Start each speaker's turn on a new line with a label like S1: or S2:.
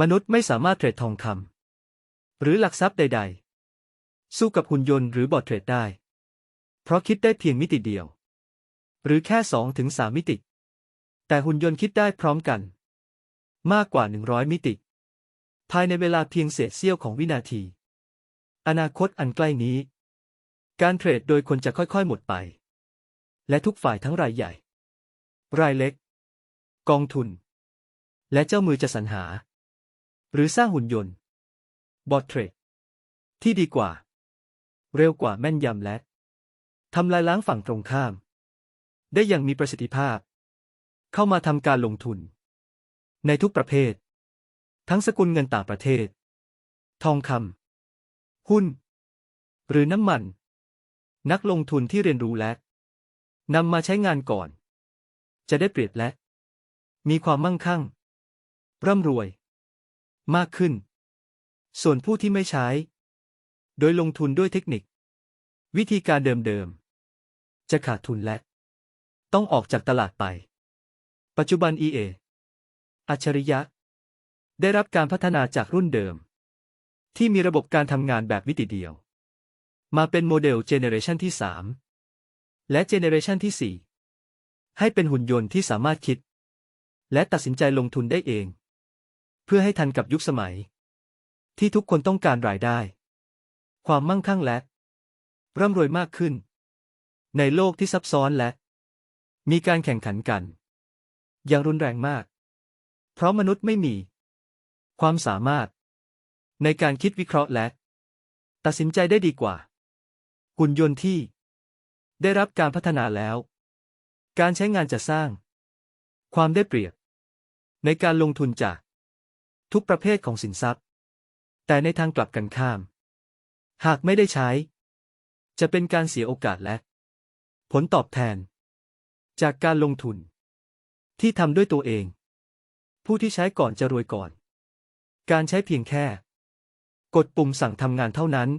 S1: มนุษย์ไม่สามารถเทรดทองคำหรือหลักทรัพย์ใด ๆ สู้กับหุ่นยนต์หรือบอทเทรดได้ เพราะคิดได้เพียงมิติเดียว หรือแค่สองถึงสามมิติ แต่หุ่นยนต์คิดได้พร้อมกัน มากกว่า100มิติ ภายในเวลาเพียงเศษเสี้ยวของวินาที อนาคตอันใกล้นี้ การเทรดโดยคนจะค่อยๆหมดไป และทุกฝ่ายทั้งรายใหญ่ รายเล็ก กองทุน และเจ้ามือจะสรรหา หรือสร้างหุ่นยนต์ บอทเทรดที่ดีกว่า เร็วกว่าแม่นยำและทำลายล้างฝั่งตรงข้าม ได้อย่างมีประสิทธิภาพ เข้ามาทำการลงทุน ในทุกประเภท ทั้งสกุลเงินต่างประเทศ ทองคำหุ้น หรือน้ำมัน นักลงทุนที่เรียนรู้และนำมาใช้งานก่อน จะได้เปรียบและ มีความมั่งคั่ง ร่ำรวย มากขึ้น ส่วนผู้ที่ไม่ใช้ โดยลงทุนด้วยเทคนิค วิธีการเดิมๆ จะขาดทุนและ ต้องออกจากตลาดไป ปัจจุบัน EA อัจฉริยะ ได้รับการพัฒนาจากรุ่นเดิม ที่มีระบบการทำงานแบบมิติเดียว มาเป็นโมเดลเจเนเรชันที่ 3 และเจเนเรชันที่ 4 ให้เป็นหุ่นยนต์ที่สามารถคิด และตัดสินใจลงทุนได้เอง เพื่อให้ทันกับยุคสมัย ที่ทุกคนต้องการรายได้ ความมั่งคั่งและ ร่ำรวยมากขึ้น ในโลกที่ซับซ้อนและ มีการแข่งขันกัน อย่างรุนแรงมาก เพราะมนุษย์ไม่มี ความสามารถ ในการคิดวิเคราะห์และ ตัดสินใจได้ดีกว่า หุ่นยนต์ที่ ได้รับการพัฒนาแล้ว การใช้งานจะสร้าง ความได้เปรียบ ในการลงทุนจาก ทุกประเภทของสินทรัพย์ แต่ในทางกลับกันข้าม หากไม่ได้ใช้ จะเป็นการเสียโอกาสและ ผลตอบแทน จากการลงทุน ที่ทำด้วยตัวเอง ผู้ที่ใช้ก่อนจะรวยก่อน การใช้เพียงแค่ กดปุ่มสั่งทำงานเท่านั้น